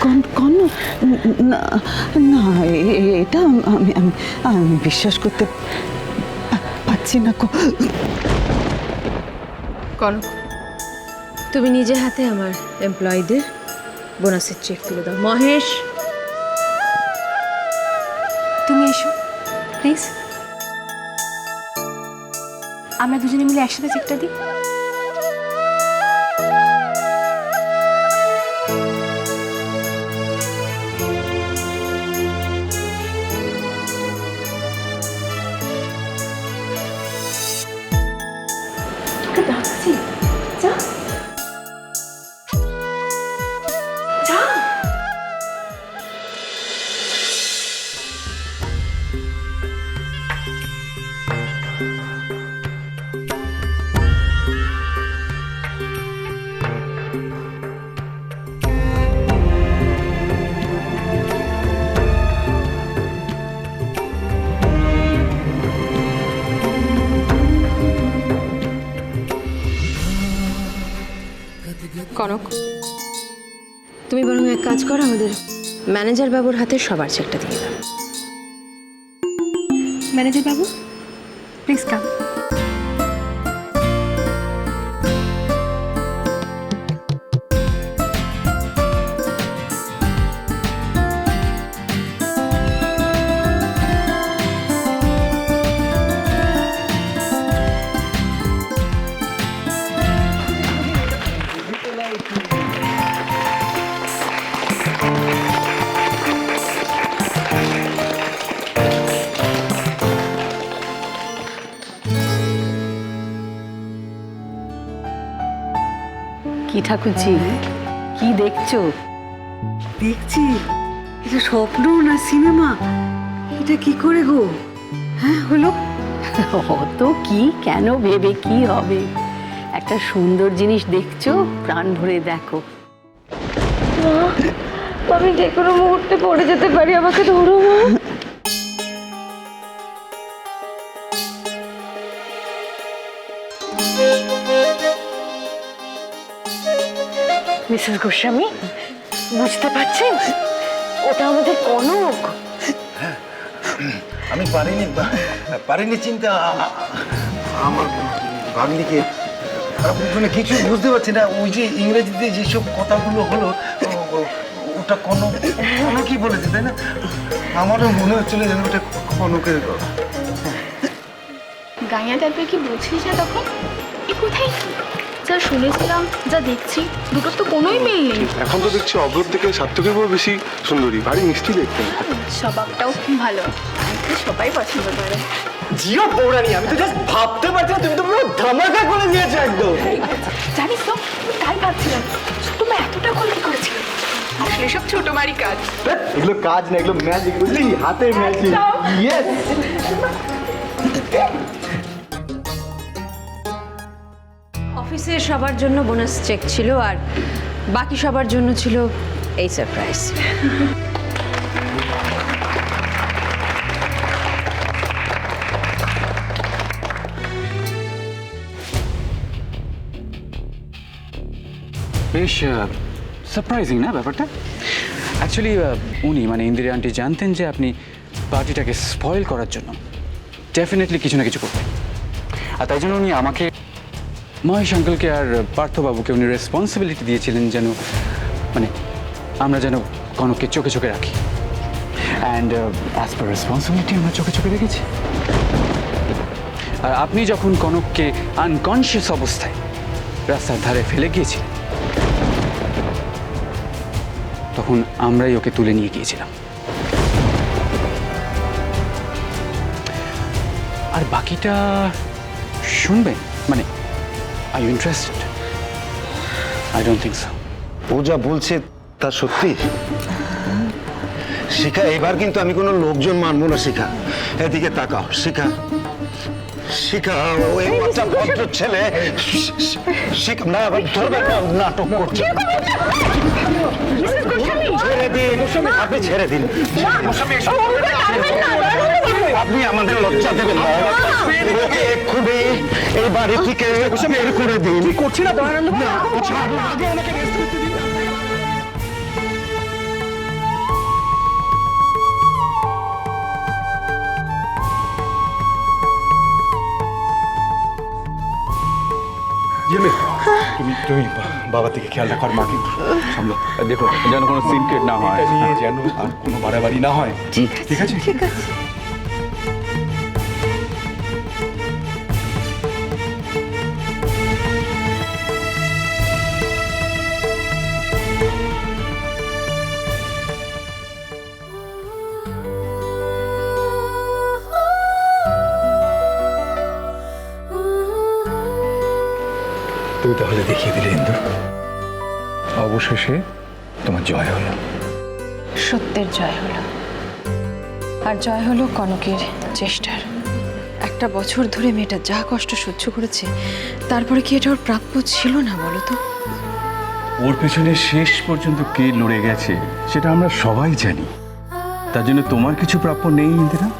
কন- কনক না না এটা আমি আমি আমি বিশ্বাস করতে পারছি না কো। কনক তুমি নিজে হাতে আমার এমপ্লয়ীদের বোনাসের চেক তুলে দাও। মহেশ! তুমি এসো প্লিজ আমরা দুজনে মিলে একসাথে চেকটা দিই। কনক তুমি বরং এক কাজ করো আমাদের ম্যানেজার বাবুর হাতে সবার চেকটা দিয়ে দাও। ম্যানেজার বাবু প্লিজ কাম কি ঠাকুরজি? কি দেখছ? দেখছি এটা স্বপ্ন না সিনেমা? এটা কি করে গো? হ্যাঁ হলো। অত কি কেন ভেবে কি হবে? একটা সুন্দর জিনিস দেখছ প্রাণ ভরে দেখো। আমি যে কোনো মুহূর্তে পড়ে যেতে পারি আমাকে ধরো মা। মিসেস গোস্বামী বুঝতে পারছেন? ওটা আমাদের কনক। আমি পারিনি পারিনি চিন্তা। আমার ভাগ্নিকে মানে কিছু বুঝতে পারছি না। ওই যে ইংরেজিতে যেসব কথাগুলো হলো ওটা কোনো কি বলেছে তাই না? আমারও মনে হচ্ছিল যেন ওটা কনকের কথা। গাইয়া টাইপের কি বুঝিস না তখন? এ কোথায়? যা শুনেছিলাম যা দেখছি দুটোর তো কোনোই মিল নেই। এখন তো দেখছি অগ্রত থেকে সার্থকের উপর বেশি সুন্দরী ভারী মিষ্টি দেখতে। স্বভাবটাও খুব ভালো। সবাই পছন্দ করে। জিও পৌরাণী আমি তো জাস্ট ভাবতে পারছি না তুমি তো পুরো ধামাকা করে দিয়েছ একদম। জানিস তো আমি তাই ভাবছিলাম ছোট মা এতটা করে কি করেছিল। আসলে সব ছোট মারি কাজ। এগুলো কাজ না এগুলো ম্যাজিক বুঝলি? হাতের ম্যাজিক ইয়েস সবার জন্য বোনাস চেক ছিল আর বাকি সবার জন্য ছিল এই সারপ্রাইজ বেশ সারপ্রাইজিং না ব্যাপারটা? অ্যাকচুয়ালি উনি মানে ইন্দিরা আন্টি জানতেন যে আপনি পার্টিটাকে স্পয়েল করার জন্য। ডেফিনেটলি কিছু না কিছু করবেন। আর তাই জন্য উনি আমাকে মহেশ আঙ্কেলকে আর পার্থবাবুকে উনি রেসপন্সিবিলিটি দিয়েছিলেন যেন মানে আমরা যেন কনককে চোখে চোখে রাখি। অ্যান্ড অ্যাজ পার রেসপন্সিবিলিটি আমরা চোখে চোখে রেখেছি। আর আপনি যখন কনককে আনকনশিয়াস অবস্থায় রাস্তার ধারে ফেলে গিয়েছিলেন, তখন আমরাই ওকে তুলে নিয়ে গিয়েছিলাম। আর বাকিটা শুনবেন? মানে I you interested I don't think so ও যা বলছে তা সত্যি? শিখা, এবার কিন্তু আমি কোনো লোকজন মানবো না, শিখা। এদিকে তাকাও, শিখা। শিখা ও এই ভদ্র ছেলে। শিখা না ধরবে না নাটক করছে। ছেড়ে দিন আপনি ছেড়ে দিন। আপনি আমাদের লজ্জা দেবেন না। ওকে এক্ষুনি এই বাড়ি থেকে বের করে দিন। করছি না আগে করতে দিন তুমি বাবার দিকে খেয়াল রাখো আর মাকে। সামলো। দেখো যেন কোনো সিনক্রেট না হয়। এটা নিয়ে যেন আর কোনো বাড়াবাড়ি না হয়। ঠিক আছে? ঠিক আছে। তুমি তাহলে দেখিয়ে দিলে ইন্দু। অবশেষে তোমার জয় হলো। সত্যের জয় হলো। আর জয় হলো কনকের চেষ্টার। একটা বছর ধরে মেয়েটা যা কষ্ট সহ্য করেছে তারপরে কি এটা ওর প্রাপ্য ছিল না বলো তো? ওর পেছনে শেষ পর্যন্ত কে লড়ে গেছে সেটা আমরা সবাই জানি। তার জন্য তোমার কিছু প্রাপ্য নেই ইন্দিরা?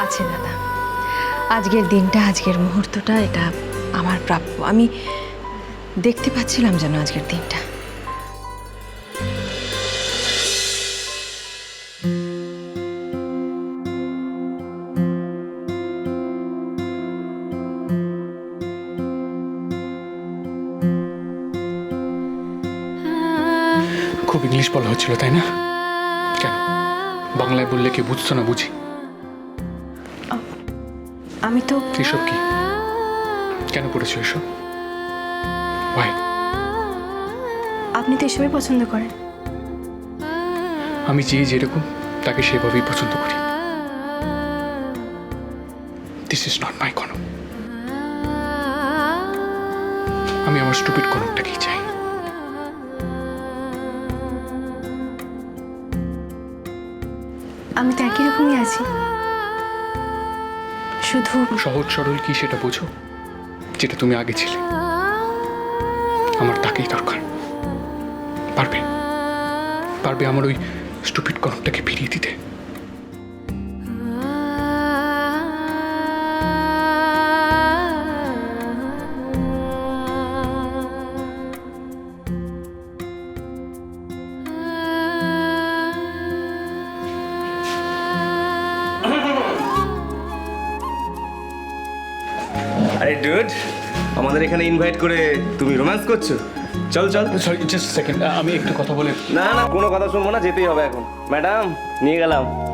আছে দাদা। আজকের দিনটা আজকের মুহূর্তটা এটা আমার প্রাপ্য। আমি দেখতে পাচ্ছিলাম যেন আজকের দিনটা। খুব ইংলিশ বলা হচ্ছিল তাই না? কেন? বাংলায় বললে কি বুঝতো না বুঝি? আমি তো এসব কি? কেন করেছ এসব? ভাই আপনি তো এসবই পছন্দ করেন। আমি যে যেরকম তাকে সেভাবেই পছন্দ করি। দিস ইজ নট মাই কনক আমি আমার স্টুপিড কনকটাকেই চাই। আমি তো একই রকমই আছি। শুধু সহজ সরল কি সেটা বোঝো? যেটা তুমি আগে ছিলে। আমার তাকেই দরকার। পারবে? পারবে আমার ওই স্টুপিড কনকটাকে ফিরিয়ে দিতে? আরে ডুড আমাদের এখানে ইনভাইট করে তুমি রোম্যান্স করছ? চল চল। সরি জাস্ট সেকেন্ড আমি একটু কথা বলে না না কোনো কথা শুনব না যেতেই হবে এখন। ম্যাডাম নিয়ে গেলাম।